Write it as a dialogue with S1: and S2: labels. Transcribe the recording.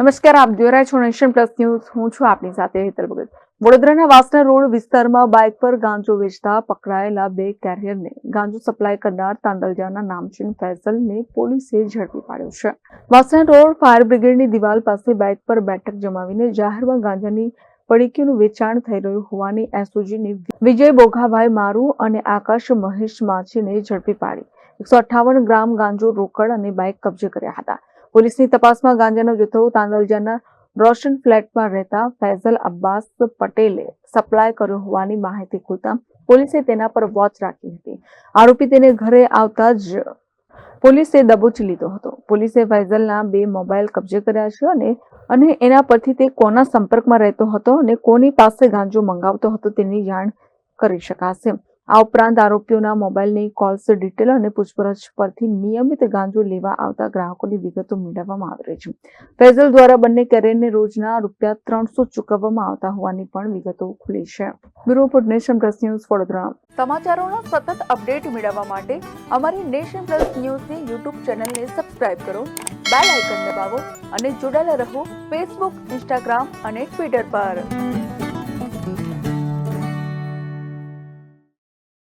S1: નમસ્કાર, આપ જોઈ રહ્યા છો નેશન પ્લસ ન્યૂઝ. હું છું આપની સાથે હેતર ભગત. વડોદરાના વાસના રોડ વિસ્તારમાં બાઇક પર ગાંજો વેચતા પકડાયેલા બે કેરિયરને ગાંજો સપ્લાય કરનાર તાંદલજાના નામચીન ફૈઝલને પોલીસે ઝડપી પાડ્યો છે. વાસના રોડ ફાયર બ્રિગેડની દિવાલ પાસે બાઇક પર બેઠક જમાવીને જાહેરમાં ગાંજાની પડીકીનું વેચાણ થઈ રહ્યું હોવાની એસઓજીને વિજય બોઘાભાઈ મારુ અને આકાશ મહેશ માછીને ઝડપી પાડી. એકસો અઠાવન ગ્રામ ગાંજો રોકડ અને બાઇક કબજે કર્યા હતા. પોલીસની તપાસમાં ગાંજાનો જથ્થો તાંદલજાના રોશન ફ્લેટમાં રહેતા ફૈઝલ અબ્બાસ પટેલે સપ્લાય કર્યો હોવાની માહિતી ખુલતા પોલીસે તેના પર વોચ રાખી હતી. આરોપી તેને ઘરે આવતા જ પોલીસે દબોચી લીધો હતો. પોલીસે ફૈઝલના બે મોબાઈલ કબજે કર્યા છે અને અને એના પરથી તે કોના સંપર્કમાં રહેતો હતો અને કોની પાસે ગાંજો મંગાવતો હતો તેની જાણ કરી શકાશે. આ ઉપરાંત આરોપીઓના મોબાઈલની કોલ્સ ડિટેલ અને પૂછપરછ પરથી નિયમિત ગાંજો લેવા આવતા ગ્રાહકોની વિગતો મેળવવામાં આવી રહી છે. ફેઝલ દ્વારા બંને કેરિયરને રોજના રૂપિયા ત્રણસો ચૂકવવામાં આવતા હોવાની પણ વિગતો ખુલી છે. Bureau report nation plus news, Vadodara. સમાચારોના સતત અપડેટ મેળવવા માટે અમારી નેશન પ્લસ ન્યૂઝની યુટ્યુબ ચેનલને સબસ્ક્રાઇબ કરો બેલ આઇકન દબાવો અને જોડાયેલા રહો ફેસબુક ઇન્સ્ટાગ્રામ અને ટ્વિટર પર.